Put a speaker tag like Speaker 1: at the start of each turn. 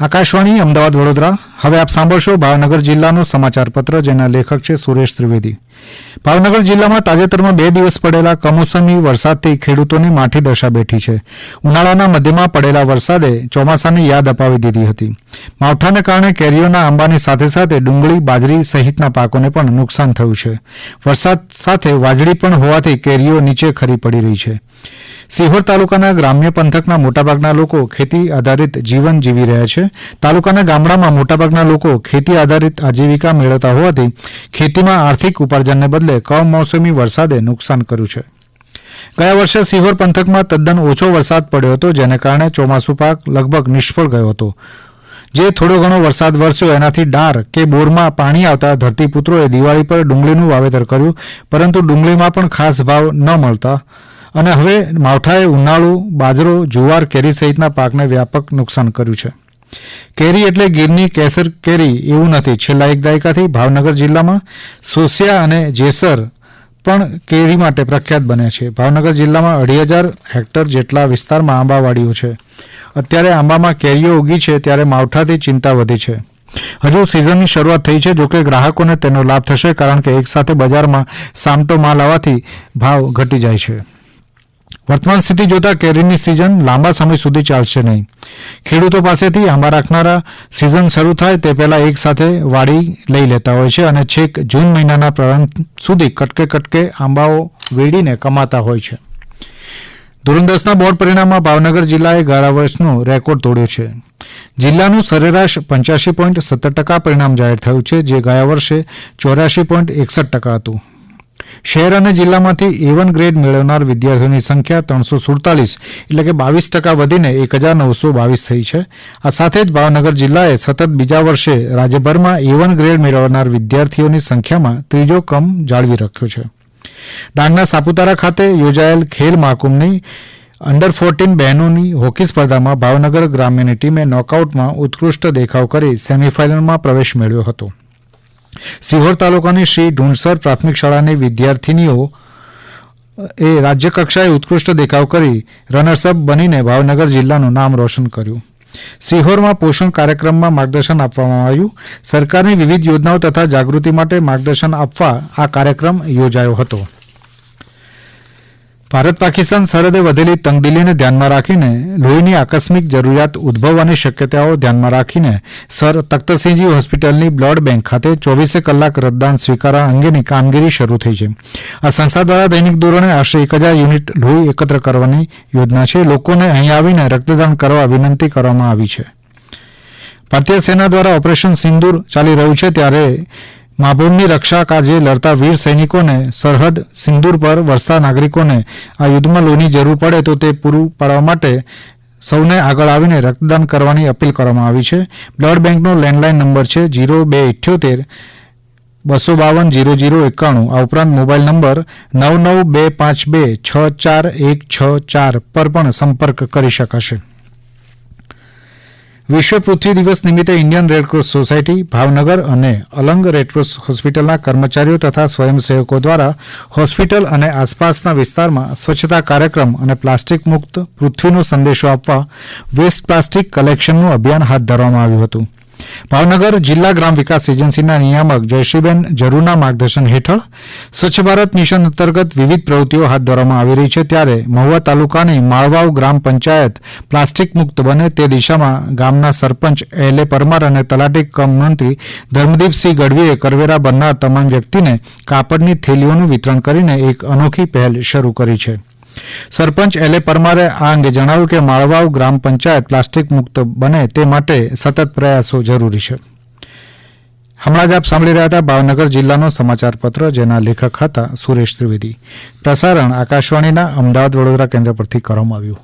Speaker 1: આકાશવાણી, અમદાવાદ, વડોદરા. હવે આપ સાંભળશો ભાવનગર જિલ્લાનું સમાચાર પત્ર, જેના લેખક છે સુરેશ ત્રિવેદી. ભાવનગર જિલ્લામાં તાજેતરમાં બે દિવસ પડેલા કમોસમી વરસાદથી ખેડૂતોની માઠી દશા બેઠી છે. ઉનાળાના મધ્યમાં પડેલા વરસાદે ચોમાસાની યાદ અપાવી દીધી હતી. માવઠાને કારણે કેરીઓના આંબાની સાથે સાથે ડુંગળી, બાજરી સહિતના પાકોને પણ નુકસાન થયું છે. વરસાદ સાથે વાજળી પણ હોવાથી કેરીઓ નીચે ખરી પડી રહી છે. સિહોર તાલુકાના ગ્રામ્ય પંથકના મોટાભાગના લોકો ખેતી આધારિત જીવન જીવી રહ્યા છે. તાલુકાના ગામડામાં મોટાભાગના લોકો ખેતી આધારિત આજીવિકા મેળવતા હોવાથી ખેતીમાં આર્થિક ઉપાર્જનને બદલે કમોસમી વરસાદે નુકસાન કર્યું છે. ગયા વર્ષે સિહોર પંથકમાં તદ્દન ઓછો વરસાદ પડ્યો હતો, જેને કારણે ચોમાસુ પાક લગભગ નિષ્ફળ ગયો હતો. જે થોડો ઘણો વરસાદ વરસ્યો, એનાથી ડાર કે બોરમાં પાણી આવતા ધરતીપુત્રોએ દિવાળી પર ડુંગળીનું વાવેતર કર્યું, પરંતુ ડુંગળીમાં પણ ખાસ ભાવ ન મળતા અને હવે માવઠાએ ઉનાળુ, બાજરો, જુવાર, કેરી સહિતના પાકને વ્યાપક નુકસાન કર્યું છે. કેરી એટલે ગીરની કેસર કેરી એવું નથી. છેલ્લા એક દાયકાથી ભાવનગર જિલ્લામાં સોસિયા અને જેસર પણ કેરી માટે પ્રખ્યાત બન્યા છે. ભાવનગર જિલ્લામાં અઢી હજાર હેક્ટર જેટલા વિસ્તારમાં આંબાવાડીઓ છે. અત્યારે આંબામાં કેરીઓ ઉગી છે ત્યારે માવઠાથી ચિંતા વધી છે. હજુ સિઝનની શરૂઆત થઈ છે, જોકે ગ્રાહકોને તેનો લાભ થશે કારણ કે એકસાથે બજારમાં સામટો માલ આવવાથી ભાવ ઘટી જાય છે. વર્તમાન સ્થિતિ જોતા કેરીની સિઝન લાંબા સમય સુધી ચાલશે નહીં. ખેડૂતો પાસેથી આંબા રાખનારા સિઝન શરૂ થાય તે પહેલા એક સાથે વાડી લઈ લેતા હોય છે અને છેક જૂન મહિનાના પ્રારંભ સુધી કટકે કટકે આંબાઓ વેડીને કમાતા હોય છે. ધોરણ બોર્ડ પરિણામમાં ભાવનગર જિલ્લાએ ગયા વર્ષનો રેકોર્ડ તોડ્યો છે. જિલ્લાનું સરેરાશ પંચ્યાસી પોઈન્ટ સત્તર ટકા પરિણામ જાહેર થયું છે, જે ગયા વર્ષે ચોર્યાસી પોઈન્ટ એકસઠ ટકા હતું. શહેર અને જિલ્લામાંથી એવન ગ્રેડ મેળવનાર વિદ્યાર્થીઓની સંખ્યા ત્રણસો સુડતાલીસ, એટલે કે બાવીસ ટકા વધીને એક હજાર નવસો બાવીસ થઈ છે. આ સાથે જ ભાવનગર જિલ્લાએ સતત બીજા વર્ષે રાજ્યભરમાં એ વન ગ્રેડ મેળવનાર વિદ્યાર્થીઓની સંખ્યામાં ત્રીજો ક્રમ જાળવી રાખ્યો છે. ડાંગના સાપુતારા ખાતે યોજાયેલ ખેલ મહાકુંભની અંડર ફોર્ટીન બહેનોની હોકી સ્પર્ધામાં ભાવનગર ગ્રામ્યની ટીમે નોકઆઉટમાં ઉત્કૃષ્ટ દેખાવ કરી સેમીફાઇનલમાં પ્રવેશ મેળવ્યો હતો. સિહોર તાલુકાની શ્રી ઢુંઢસર પ્રાથમિક શાળાની વિદ્યાર્થીનીઓ, એ રાજ્યકક્ષાએ ઉત્કૃષ્ટ દેખાવ કરી રનર્સઅપ બનીને ભાવનગર જિલ્લાનું નામ રોશન કર્યું. સિહોરમાં પોષણ કાર્યક્રમમાં માર્ગદર્શન આપવામાં આવ્યું. સરકારની વિવિધ યોજનાઓ તથા જાગૃતિ માટે માર્ગદર્શન આપવા આ કાર્યક્રમ યોજાયો હતો. ભારત પાકિસ્તાન સરહદે વધેલી તંગદિલીને ધ્યાનમાં રાખીને લોહીની આકસ્મિક જરૂરિયાત ઉદ્ભવવાની શક્યતાઓ ધ્યાનમાં રાખીને સર તખ્તસિંહજી હોસ્પિટલની બ્લડ બેંક ખાતે ચોવીસે કલાક રક્તદાન સ્વીકારવા અંગેની કામગીરી શરૂ થઈ છે. આ સંસ્થા દ્વારા દૈનિક ધોરણે આશરે એક હજાર યુનિટ લોહી એકત્ર કરવાની યોજના છે. લોકોને અહીં આવીને રક્તદાન કરવા વિનંતી કરવામાં આવી છે. ભારતીય સેના દ્વારા ઓપરેશન સિંદૂર ચાલી રહ્યું છે ત્યારે માભૂમની રક્ષા કાજે લડતા વીર સૈનિકોને સરહદ સિંદૂર પર વરસતા નાગરિકોને આ યુદ્ધમાં લોહીની જરૂર પડે તો તે પૂરું પાડવા માટે સૌને આગળ આવીને રક્તદાન કરવાની અપીલ કરવામાં આવી છે. બ્લડ બેંકનો લેન્ડલાઇન નંબર છે જીરો બે ઇઠ્યોતેર બસો બાવન જીરો જીરો એકાણું. આ ઉપરાંત મોબાઈલ નંબર નવ નવ બે પાંચ બે છ ચાર એક છ ચાર પર પણ સંપર્ક કરી શકાશે. વિશ્વ પૃથ્વી દિવસ નિમિત્તે ઇન્ડિયન રેડક્રોસ સોસાયટી, ભાવનગર અને અલંગ રેડક્રોસ હોસ્પિટલના કર્મચારીઓ તથા સ્વયંસેવકો દ્વારા હોસ્પિટલ અને આસપાસના વિસ્તારમાં સ્વચ્છતા કાર્યક્રમ અને પ્લાસ્ટિક મુક્ત પૃથ્વીનો સંદેશો આપવા વેસ્ટ પ્લાસ્ટિક કલેક્શનનું અભિયાન હાથ ધરવામાં આવ્યું હતું. ભાવનગર જિલ્લા ગ્રામ વિકાસ એજન્સીના નિયામક જયશ્રીબેન જરૂરના માર્ગદર્શન હેઠળ સ્વચ્છ ભારત મિશન અંતર્ગત વિવિધ પ્રવૃત્તિઓ હાથ ધરવામાં આવી રહી છે. ત્યારે મહુવા તાલુકાની માળવાવ ગ્રામ પંચાયત પ્લાસ્ટિક મુક્ત બને તે દિશામાં ગામના સરપંચ એલ એ પરમાર અને તલાટી કમ મંત્રી ધર્મદીપસિંહ ગઢવીએ કરવેરા બનનાર તમામ વ્યક્તિને કાપડની થેલીઓનું વિતરણ કરીને એક અનોખી પહેલ શરૂ કરી છે. સરપંચ એલ. પરમારે આ અંગે જણાવ્યું કે માળવાવ ગ્રામ પંચાયત પ્લાસ્ટિક મુક્ત બને તે માટે સતત પ્રયાસો જરૂરી છે. હમણાં જ આપ સાંભળી રહ્યા હતા ભાવનગર જિલ્લાનો સમાચાર પત્ર, જેના લેખક હતા સુરેશ ત્રિવેદી. પ્રસારણ આકાશવાણીના અમદાવાદ વડોદરા કેન્દ્ર પરથી કરવામાં આવ્યું.